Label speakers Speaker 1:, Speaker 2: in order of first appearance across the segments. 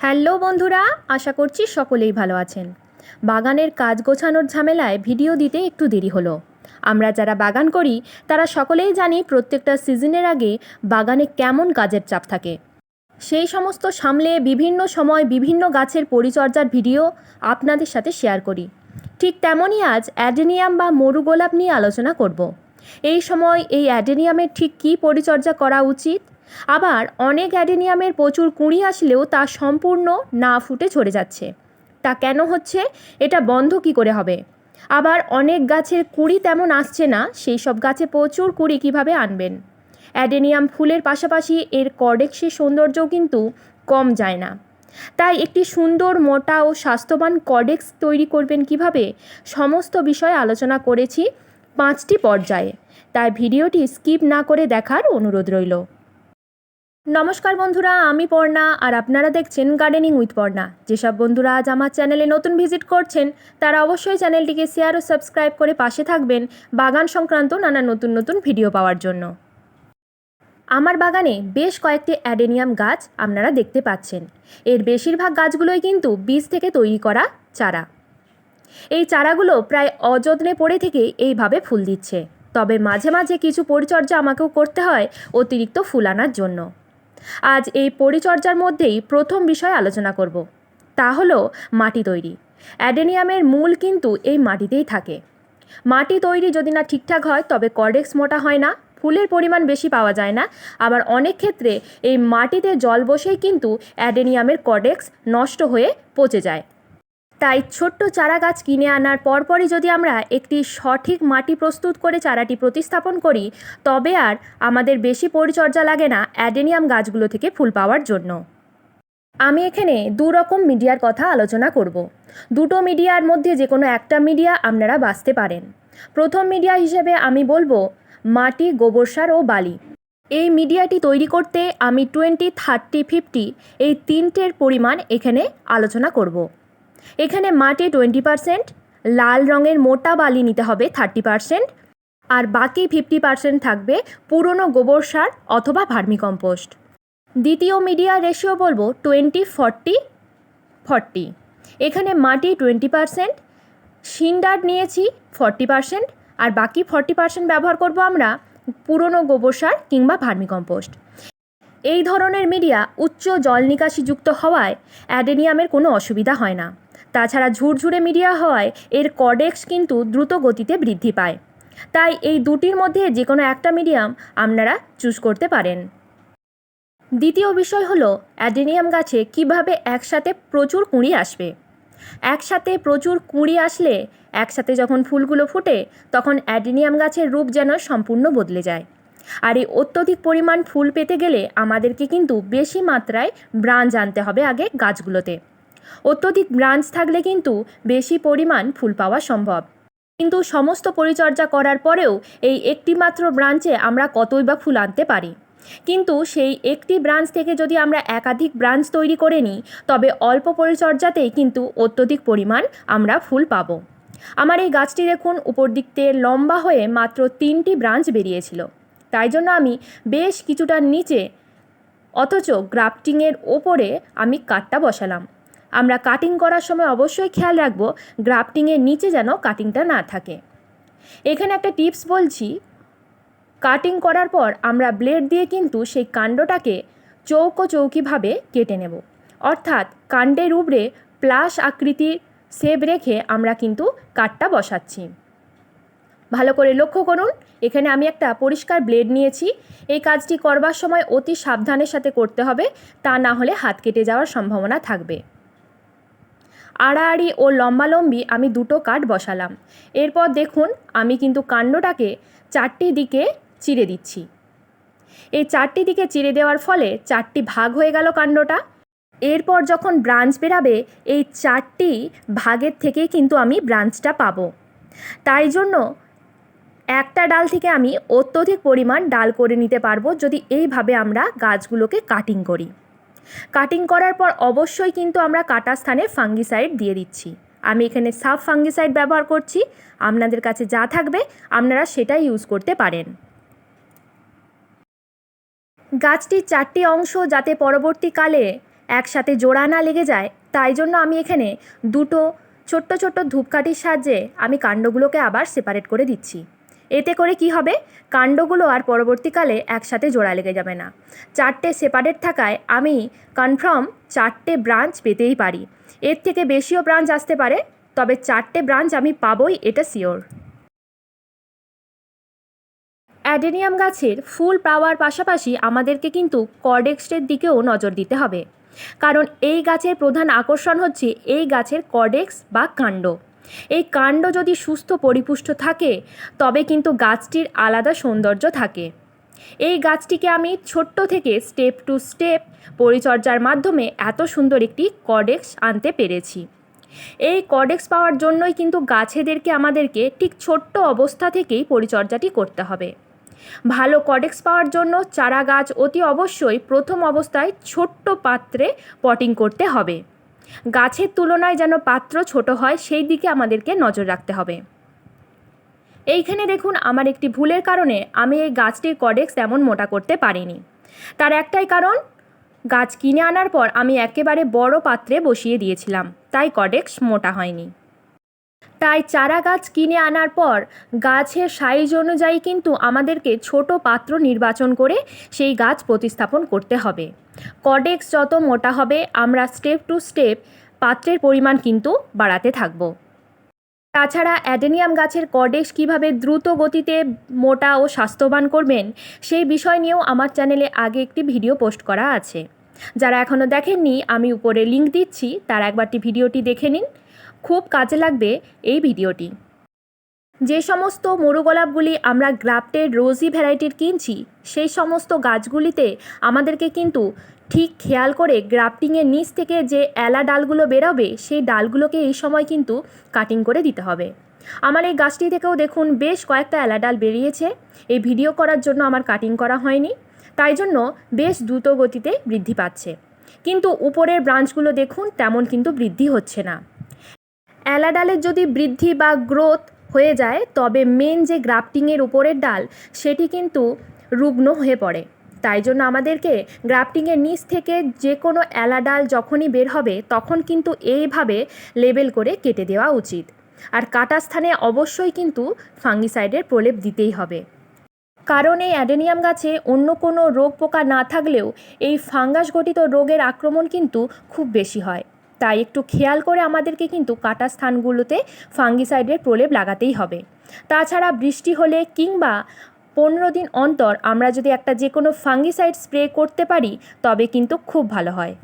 Speaker 1: Hello বন্ধুরা, আশা করছি সকলেই ভালো আছেন। বাগানের কাজ গোছানোর ঝামেলায় ভিডিও দিতে একটু দেরি হলো। আমরা যারা বাগান করি, তারা সকলেই জানি প্রত্যেকটা সিজনের আগে বাগানে কেমন কাজের চাপ থাকে। সেই সমস্ত সামলে বিভিন্ন সময় বিভিন্ন গাছের পরিচর্যার ভিডিও আপনাদের সাথে শেয়ার করি। ঠিক তেমনই আজ অ্যাডেনিয়াম বা মরু গোলাপ নিয়ে আলোচনা করব। এই সময় এই অ্যাডেনিয়ামের ঠিক কী পরিচর্যা করা উচিত? আবার অনেক অ্যাডেনিয়ামের প্রচুর কুঁড়ি আসলেও তা সম্পূর্ণ না ফুটে ঝরে যাচ্ছে। তা কেন হচ্ছে? এটা বন্ধ কি করে হবে? আবার অনেক গাছের কুঁড়ি তেমন আসছে না, সেই সব গাছে প্রচুর কুঁড়ি কীভাবে আনবেন? অ্যাডেনিয়াম ফুলের পাশাপাশি এর কর্ডেক্সের সৌন্দর্যও কিন্তু কম যায় না। তাই একটি সুন্দর, মোটা ও স্বাস্থ্যবান কর্ডেক্স তৈরি করবেন কীভাবে? সমস্ত বিষয়ে আলোচনা করেছি পাঁচটি পর্যায়ে। তাই ভিডিওটি স্কিপ না করে দেখার অনুরোধ রইল। নমস্কার বন্ধুরা, আমি পর্ণা আর আপনারা দেখছেন গার্ডেনিং উইথ পর্ণা। যেসব বন্ধুরা আজ আমার চ্যানেলে নতুন ভিজিট করছেন, তারা অবশ্যই চ্যানেলটিকে শেয়ার ও সাবস্ক্রাইব করে পাশে থাকবেন বাগান সংক্রান্ত নানা নতুন নতুন ভিডিও পাওয়ার জন্য। আমার বাগানে বেশ কয়েকটি অ্যাডেনিয়াম গাছ আপনারা দেখতে পাচ্ছেন। এর বেশিরভাগ গাছগুলোই কিন্তু বীজ থেকে তৈরি করা চারা। এই চারাগুলো প্রায় অযত্নে পড়ে থেকে এইভাবে ফুল দিচ্ছে। তবে মাঝে মাঝে কিছু পরিচর্যা আমাকেও করতে হয় অতিরিক্ত ফুল আনার জন্য। আজ এই পরিচর্যার মধ্যেই প্রথম বিষয় আলোচনা করব। তা হল মাটি তৈরি। অ্যাডেনিয়ামের মূল কিন্তু এই মাটিতেই থাকে। মাটি তৈরি যদি না ঠিকঠাক হয়, তবে কর্ডেক্স মোটা হয় না, ফুলের পরিমাণ বেশি পাওয়া যায় না। আবার অনেক ক্ষেত্রে এই মাটিতে জল বসেই কিন্তু অ্যাডেনিয়ামের কর্ডেক্স নষ্ট হয়ে পচে যায়। তাই ছোট্ট চারা গাছ কিনে আনার পরপরই যদি আমরা একটি সঠিক মাটি প্রস্তুত করে চারাটি প্রতিস্থাপন করি, তবে আর আমাদের বেশি পরিচর্যা লাগে না অ্যাডেনিয়াম গাছগুলো থেকে ফুল পাওয়ার জন্য। আমি এখানে দু রকম মিডিয়ার কথা আলোচনা করব। দুটো মিডিয়ার মধ্যে যে কোনো একটা মিডিয়া আপনারা বাঁচতে পারেন। প্রথম মিডিয়া হিসেবে আমি বলব, মাটি, গোবর সার ও বালি। এই মিডিয়াটি তৈরি করতে আমি টোয়েন্টি, থার্টি, ফিফটি এই তিনটের পরিমাণ এখানে আলোচনা করব। এখানে মাটি টোয়েন্টি পারসেন্ট, লাল রঙের মোটা বালি নিতে হবে থার্টি পারসেন্ট, আর বাকি ফিফটি পারসেন্ট থাকবে পুরনো গোবর সার অথবা ভার্মিকম্পোস্ট। দ্বিতীয় মিডিয়া রেশিও বলব টোয়েন্টি ফর্টি ফর্টি। এখানে মাটি টোয়েন্টি পারসেন্ট সিন্ডার নিয়েছি ফর্টি পারসেন্ট, আর বাকি ফর্টি পারসেন্ট ব্যবহার করব আমরা পুরনো গোবর সার কিংবা ভার্মিকম্পোস্ট। এই ধরনের মিডিয়া উচ্চ জল নিকাশিযুক্ত হওয়ায় অ্যাডেনিয়ামের কোনো অসুবিধা হয় না। তাছাড়া ঝুরঝুরে মিডিয়া হওয়ায় এর কডেক্স কিন্তু দ্রুত গতিতে বৃদ্ধি পায়। তাই এই দুটির মধ্যে যে কোনো একটা মিডিয়াম আপনারা চুজ করতে পারেন। দ্বিতীয় বিষয় হলো অ্যাডেনিয়াম গাছে কীভাবে একসাথে প্রচুর কুঁড়ি আসবে। একসাথে প্রচুর কুঁড়ি আসলে একসাথে যখন ফুলগুলো ফুটে, তখন অ্যাডেনিয়াম গাছের রূপ যেন সম্পূর্ণ বদলে যায়। আর এই অত্যধিক পরিমাণ ফুল পেতে গেলে আমাদেরকে কিন্তু বেশি মাত্রায় ব্রাঞ্চ আনতে হবে আগে গাছগুলোতে। অত্যধিক ব্রাঞ্চ থাকলে কিন্তু বেশি পরিমাণ ফুল পাওয়া সম্ভব। কিন্তু সমস্ত পরিচর্যা করার পরেও এই একটি মাত্র ব্রাঞ্চে আমরা কতই বা ফুল আনতে পারি? কিন্তু সেই একটি ব্রাঞ্চ থেকে যদি আমরা একাধিক ব্রাঞ্চ তৈরি করে নিই, তবে অল্প পরিচর্যাতেই কিন্তু অত্যধিক পরিমাণ আমরা ফুল পাবো। আমার এই গাছটি দেখুন, উপর দিক থেকে লম্বা হয়ে মাত্র তিনটি ব্রাঞ্চ বেরিয়েছিল। তাই জন্য আমি বেশ কিছুটা নিচে, অথচ গ্রাফটিংয়ের ওপরে আমি কাঠটা বসালাম। আমরা কাটিং করার সময় অবশ্যই খেয়াল রাখব গ্রাফটিংয়ের নিচে যেন কাটিংটা না থাকে। এখানে একটা টিপস বলছি কাটিং করার পর আমরা ব্লেড দিয়ে কিন্তু সেই কাণ্ডটাকে চৌকো চৌকিভাবে কেটে নেব। অর্থাৎ কাণ্ডের উপরে প্লাস আকৃতির শেপ রেখে আমরা কিন্তু কাঠটা বসাচ্ছি। ভালো করে লক্ষ্য করুন, এখানে আমি একটা পরিষ্কার ব্লেড নিয়েছি। এই কাজটি করবার সময় অতি সাবধানের সাথে করতে হবে, তা না হলে হাত কেটে যাওয়ার সম্ভাবনা থাকবে। আড়াআড়ি ও লম্বালম্বি আমি দুটো কাঠ বসালাম। এরপর দেখুন, আমি কিন্তু কাণ্ডটাকে চারটি দিকে চিড়ে দিচ্ছি। এই চারটি দিকে চিড়ে দেওয়ার ফলে চারটি ভাগ হয়ে গেল কাণ্ডটা। এরপর যখন ব্রাঞ্চ বেরাবে, এই চারটি ভাগের থেকেই কিন্তু আমি ব্রাঞ্চটা পাবো। তাই জন্য একটা ডাল থেকে আমি অত্যধিক পরিমাণ ডাল করে নিতে পারব যদি এইভাবে আমরা গাছগুলোকে কাটিং করি। কাটিং করার পর অবশ্যই কিন্তু আমরা কাটা স্থানে ফাঙ্গিসাইড দিয়ে দিচ্ছি। আমি এখানে সাব ফাঙ্গিসাইড ব্যবহার করছি। আপনাদের কাছে যা থাকবে, আপনারা সেটাই ইউজ করতে পারেন। গাছটির চারটি অংশ যাতে পরবর্তীকালে একসাথে জোড়া না লেগে যায়, তাই জন্য আমি এখানে দুটো ছোট্ট ছোট্ট ধূপকাঠির সাহায্যে আমি কাণ্ডগুলোকে আবার সেপারেট করে দিচ্ছি। এতে করে কি হবে? কাণ্ডগুলো আর পরবর্তীকালে একসাথে জোড়া লেগে যাবে না। চারটে সেপারেট থাকায় আমি কনফার্ম চারটে ব্রাঞ্চ পেতেই পারি। এর থেকে বেশিও ব্রাঞ্চ আসতে পারে, তবে চারটে ব্রাঞ্চ আমি পাবই, এটা শিওর অ্যাডেনিয়াম গাছের ফুল পাওয়ার পাশাপাশি আমাদেরকে কিন্তু কর্ডেক্সের দিকেও নজর দিতে হবে। কারণ এই গাছের প্রধান আকর্ষণ হচ্ছে এই গাছের কর্ডেক্স বা কাণ্ড। এই কাণ্ড যদি সুস্থ পরিপুষ্ট থাকে, তবে কিন্তু গাছটির আলাদা সৌন্দর্য থাকে। এই গাছটিকে আমি ছোট্ট থেকে স্টেপ টু স্টেপ পরিচর্যার মাধ্যমে এত সুন্দর একটি কর্ডেক্স আনতে পেরেছি। এই কর্ডেক্স পাওয়ার জন্যই কিন্তু গাছেদেরকে আমাদেরকে ঠিক ছোট্ট অবস্থা থেকেই পরিচর্যাটি করতে হবে। ভালো কডেক্স পাওয়ার জন্য চারা গাছ অতি অবশ্যই প্রথম অবস্থায় ছোট্ট পাত্রে পটিং করতে হবে। গাছের তুলনায় যেন পাত্র ছোট হয়, সেই দিকে আমাদেরকে নজর রাখতে হবে। এইখানে দেখুন আমার একটি ভুলের কারণে আমি এই গাছটির কডেক্স তেমন মোটা করতে পারিনি। তার একটাই কারণ, গাছ কিনে আনার পর আমি একেবারে বড় পাত্রে বসিয়ে দিয়েছিলাম, তাই কডেক্স মোটা হয়নি। তাই চারা গাছ কিনে আনার পর গাছের সাইজ অনুযায়ী কিন্তু আমাদেরকে ছোট পাত্র নির্বাচন করে সেই গাছ প্রতিস্থাপন করতে হবে। কডেক্স যত মোটা হবে, আমরা স্টেপ টু স্টেপ পাত্রের পরিমাণ কিন্তু বাড়াতে থাকব। তাছাড়া অ্যাডেনিয়াম গাছের কডেক্স কীভাবে দ্রুত গতিতে মোটা ও স্বাস্থ্যবান করবেন, সেই বিষয় নিয়েও আমার চ্যানেলে আগে একটি ভিডিও পোস্ট করা আছে। যারা এখনও দেখেননি, আমি উপরে লিংক দিচ্ছি, তার একবারটি ভিডিওটি দেখে নিন। খুব কাজে লাগবে এই ভিডিওটি। যে সমস্ত মরু গোলাপগুলি আমরা গ্রাফটেড রোজি ভ্যারাইটির কিনছি, সেই সমস্ত গাছগুলিতে আমাদেরকে কিন্তু ঠিক খেয়াল করে গ্রাফটিংয়ের নিচ থেকে যে এলা ডালগুলো বেরোবে, সেই ডালগুলোকে এই সময় কিন্তু কাটিং করে দিতে হবে। আমার এই গাছটি থেকেও দেখুন বেশ কয়েকটা এলা ডাল বেরিয়েছে। এই ভিডিও করার জন্য আমার কাটিং করা হয়নি। তাই জন্য বেশ দ্রুত গতিতে বৃদ্ধি পাচ্ছে। কিন্তু উপরের ব্রাঞ্চগুলো দেখুন তেমন কিন্তু বৃদ্ধি হচ্ছে না। এলা ডালের যদি বৃদ্ধি বা গ্রোথ হয়ে যায়, তবে মেন যে গ্রাফটিংয়ের উপরের ডাল, সেটি কিন্তু রুগ্ন হয়ে পড়ে। তাই জন্য আমাদেরকে গ্রাফটিংয়ের নিচ থেকে যে কোনো এলা ডাল যখনই বের হবে, তখন কিন্তু এইভাবে লেবেল করে কেটে দেওয়া উচিত। আর কাটা স্থানে অবশ্যই কিন্তু ফাঙ্গিসাইডের প্রলেপ দিতেই হবে। কারণ এই অ্যাডেনিয়াম গাছে অন্য কোনো রোগ পোকা না থাকলেও এই ফাঙ্গাস ঘটিত রোগের আক্রমণ কিন্তু খুব বেশি হয়। তাই একটু খেয়াল করে আমাদেরকে কিন্তু কাটা স্থানগুলোতে ফাঙ্গিসাইডের প্রলেপ লাগাতেই হবে। তাছাড়া বৃষ্টি হলে কিংবা পনেরো দিন অন্তর আমরা যদি একটা যে কোনো ফাঙ্গিসাইড স্প্রে করতে পারি, তবে কিন্তু খুব ভালো হয়।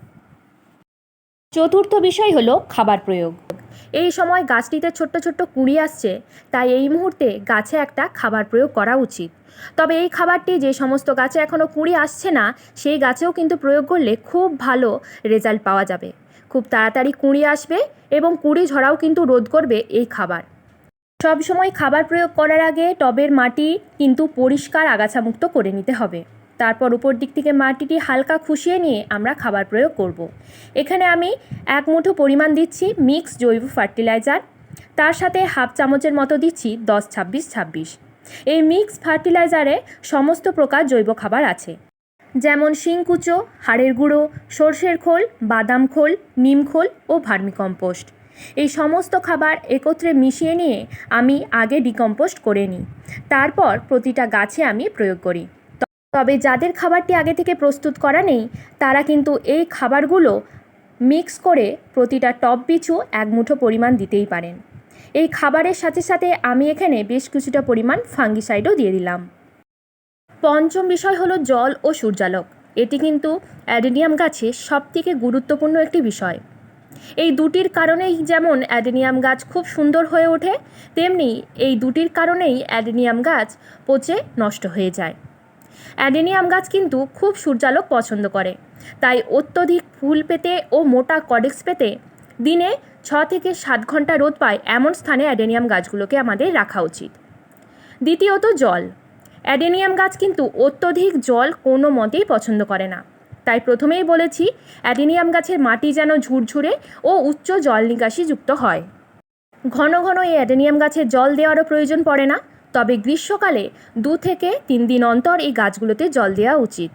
Speaker 1: চতুর্থ বিষয় হলো খাবার প্রয়োগ। এই সময় গাছটিতে ছোট্ট ছোট্ট কুঁড়ি আসছে, তাই এই মুহূর্তে গাছে একটা খাবার প্রয়োগ করা উচিত। তবে এই খাবারটি যে সমস্ত গাছে এখনও কুঁড়ি আসছে না, সেই গাছেও কিন্তু প্রয়োগ করলে খুব ভালো রেজাল্ট পাওয়া যাবে। খুব তাড়াতাড়ি কুঁড়ি আসবে এবং কুঁড়ি ঝরাও কিন্তু রোধ করবে এই খাবার। সবসময় খাবার প্রয়োগ করার আগে টবের মাটি কিন্তু পরিষ্কার আগাছামুক্ত করে নিতে হবে। তারপর উপর দিক থেকে মাটিটি হালকা খুশিয়ে নিয়ে আমরা খাবার প্রয়োগ করব। এখানে আমি এক মুঠো পরিমাণ দিচ্ছি মিক্স জৈব ফার্টিলাইজার। তার সাথে হাফ চামচের মতো দিচ্ছি দশ ছাব্বিশ ছাব্বিশ। এই মিক্স ফার্টিলাইজারে সমস্ত প্রকার জৈব খাবার আছে। যেমন শিংকুচো, হাড়ের গুঁড়ো, সর্ষের খোল, বাদাম খোল, নিম খোল ও ভার্মিকম্পোস্ট। এই সমস্ত খাবার একত্রে মিশিয়ে নিয়ে আমি আগে ডিকম্পোস্ট করে নিই। তারপর প্রতিটা গাছে আমি প্রয়োগ করি। তবে যাদের খাবারটি আগে থেকে প্রস্তুত করা নেই, তারা কিন্তু এই খাবারগুলো মিক্স করে প্রতিটা টপ পিছু এক মুঠো পরিমাণ দিতেই পারেন। এই খাবারের সাথে সাথে আমি এখানে বেশ কিছুটা পরিমাণ ফাঙ্গিসাইডও দিয়ে দিলাম। পঞ্চম বিষয় হলো জল ও সূর্যালোক। এটি কিন্তু অ্যাডেনিয়াম গাছে সবথেকে গুরুত্বপূর্ণ একটি বিষয়। এই দুটির কারণেই যেমন অ্যাডেনিয়াম গাছ খুব সুন্দর হয়ে ওঠে, তেমনি এই দুটির কারণেই অ্যাডেনিয়াম গাছ পচে নষ্ট হয়ে যায়। অ্যাডেনিয়াম গাছ কিন্তু খুব সূর্যালোক পছন্দ করে। তাই অত্যধিক ফুল পেতে ও মোটা কডেক্স পেতে দিনে ছ থেকে সাত ঘণ্টা রোদ পায় এমন স্থানে অ্যাডেনিয়াম গাছগুলোকে আমাদের রাখা উচিত। দ্বিতীয়ত জল। অ্যাডেনিয়াম গাছ কিন্তু অত্যধিক জল কোনো মতেই পছন্দ করে না। তাই প্রথমেই বলেছি, অ্যাডেনিয়াম গাছের মাটি যেন ঝুরঝুরে ও উচ্চ জল নিকাশি যুক্ত হয়। ঘন ঘন এই অ্যাডেনিয়াম গাছে জল দেওয়ারও প্রয়োজন পড়ে না, তবে গ্রীষ্মকালে দু থেকে তিন দিন অন্তর এই গাছগুলোতে জল দেওয়া উচিত।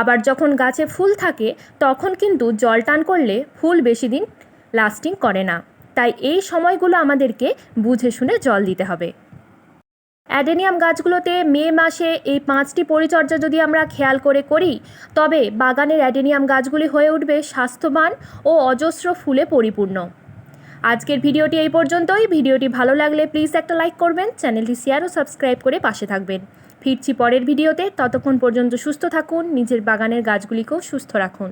Speaker 1: আবার যখন গাছে ফুল থাকে, তখন কিন্তু জল টান করলে ফুল বেশি দিন লাস্টিং করে না। তাই এই সময়গুলো আমাদেরকে বুঝে শুনে জল দিতে হবে। অ্যাডেনিয়াম গাছগুলোতে মে মাসে এই পাঁচটি পরিচর্যা যদি আমরা খেয়াল করে করি, তবে বাগানের অ্যাডেনিয়াম গাছগুলি হয়ে উঠবে স্বাস্থ্যবান ও অজস্র ফুলে পরিপূর্ণ। আজকের ভিডিওটি এই পর্যন্তই। ভিডিওটি ভালো লাগলে প্লিজ একটা লাইক করবেন, চ্যানেলটি শেয়ার ও সাবস্ক্রাইব করে পাশে থাকবেন। ফিরছি পরের ভিডিওতে। ততক্ষণ পর্যন্ত সুস্থ থাকুন, নিজের বাগানের গাছগুলিকেও সুস্থ রাখুন।